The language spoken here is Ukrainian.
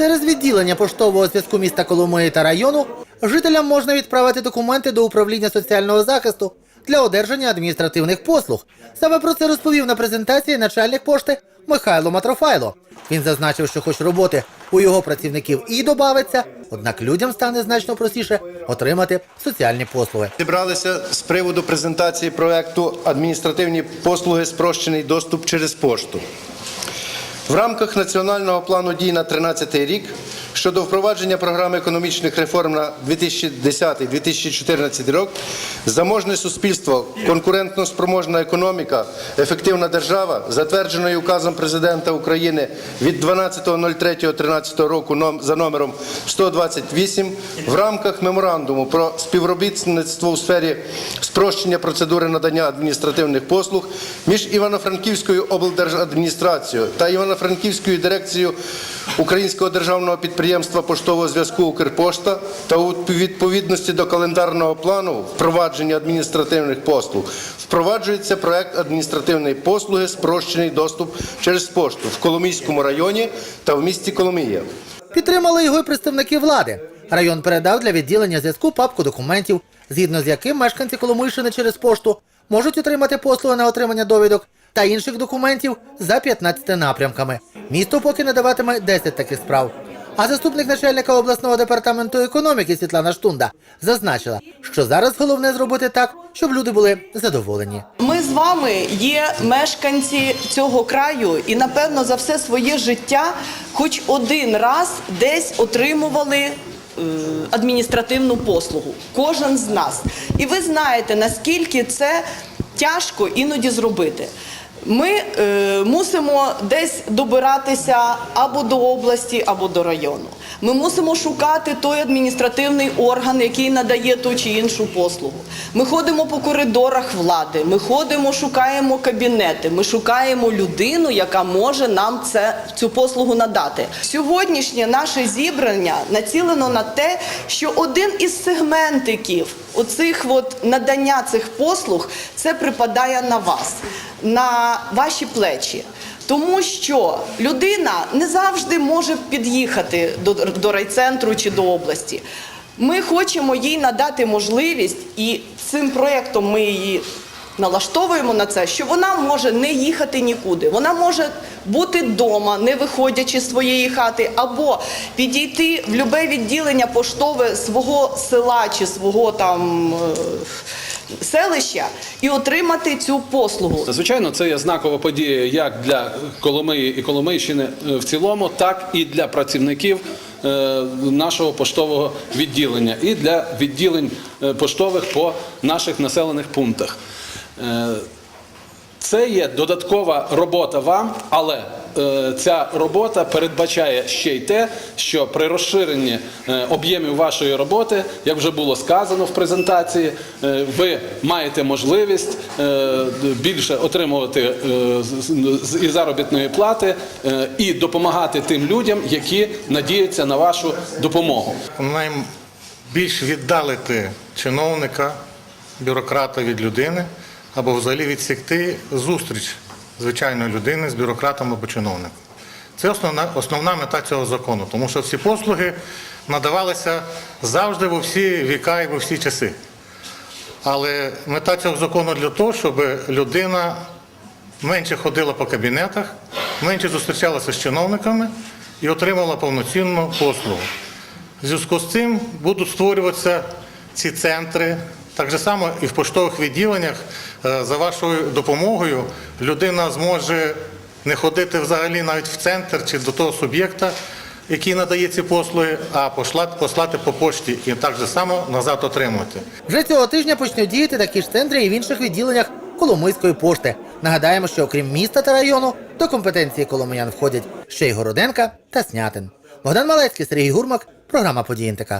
Через відділення поштового зв'язку міста Коломиї та району жителям можна відправити документи до управління соціального захисту для одержання адміністративних послуг. Саме про це розповів на презентації начальник пошти Михайло Матрофайло. Він зазначив, що хоч роботи у його працівників і добавиться, однак людям стане значно простіше отримати соціальні послуги. Зібралися з приводу презентації проекту адміністративні послуги спрощений доступ через пошту. В рамках національного плану дій на 13 рік щодо впровадження програми економічних реформ на 2010-2014 рік заможне суспільство, конкурентно спроможна економіка, ефективна держава, затвердженою указом президента України від 12.03.13 року за номером 128 в рамках меморандуму про співробітництво у сфері спрощення процедури надання адміністративних послуг між Івано-Франківською облдержадміністрацією та Івано-Франківською дирекцією Українського державного підприємства поштового зв'язку Укрпошта та у відповідності до календарного плану впровадження адміністративних послуг впроваджується проект адміністративної послуги спрощений доступ через пошту в Коломийському районі та в місті Коломия. Підтримали його й представники влади. Район передав для відділення зв'язку папку документів, згідно з яким мешканці Коломийщини через пошту можуть отримати послуги на отримання довідок та інших документів за 15 напрямками. Місто поки не даватиме 10 таких справ. А заступник начальника обласного департаменту економіки Світлана Штунда зазначила, що зараз головне зробити так, щоб люди були задоволені. Ми з вами є мешканці цього краю, і напевно за все своє життя, хоч один раз десь отримували. е, Адміністративну послугу, кожен з нас. І ви знаєте, наскільки це тяжко іноді зробити. Ми е, мусимо десь добиратися або до області, або до району. Ми мусимо шукати той адміністративний орган, який надає ту чи іншу послугу. Ми ходимо по коридорах влади, ми ходимо, шукаємо кабінети, ми шукаємо людину, яка може нам це, цю послугу надати. Сьогоднішнє наше зібрання націлено на те, що один із сегментиків оцих от надання цих послуг це припадає на вас, на ваші плечі. Тому що людина не завжди може під'їхати до, до райцентру чи до області. Ми хочемо їй надати можливість, і цим проєктом ми її налаштовуємо на це, що вона може не їхати нікуди. Вона може бути вдома, не виходячи з своєї хати, або підійти в любе відділення поштове свого села чи свого там. Селища і отримати цю послугу. Звичайно, це є знакова подія як для Коломиї і Коломийщини е, в цілому, так і для працівників е, нашого поштового відділення і для відділень е, поштових по наших населених пунктах. Це є додаткова робота вам, але ця робота передбачає ще й те, що при розширенні е, об'ємів вашої роботи, як вже було сказано в презентації, е, ви маєте можливість е, більше отримувати е, і заробітної плати е, і допомагати тим людям, які надіються на вашу допомогу. Маємо більш віддалити чиновника, бюрократа від людини або взагалі відсікти зустріч звичайної людини з бюрократом або чиновником. Це основна, основна мета цього закону, тому що всі послуги надавалися завжди во всі віка і во всі часи. Але мета цього закону для того, щоб людина менше ходила по кабінетах, менше зустрічалася з чиновниками і отримала повноцінну послугу. В зв'язку з цим будуть створюватися ці центри. Так само і в поштових відділеннях за вашою допомогою людина зможе не ходити взагалі навіть в центр чи до того суб'єкта, який надає ці послуги, а послати по пошті і так же само назад отримувати. Вже цього тижня почнуть діяти такі ж центри і в інших відділеннях Коломийської пошти. Нагадаємо, що окрім міста та району, до компетенції коломиян входять ще й Городенка та Снятин. Богдан Малецький, Сергій Гурмак, програма «Події НТК».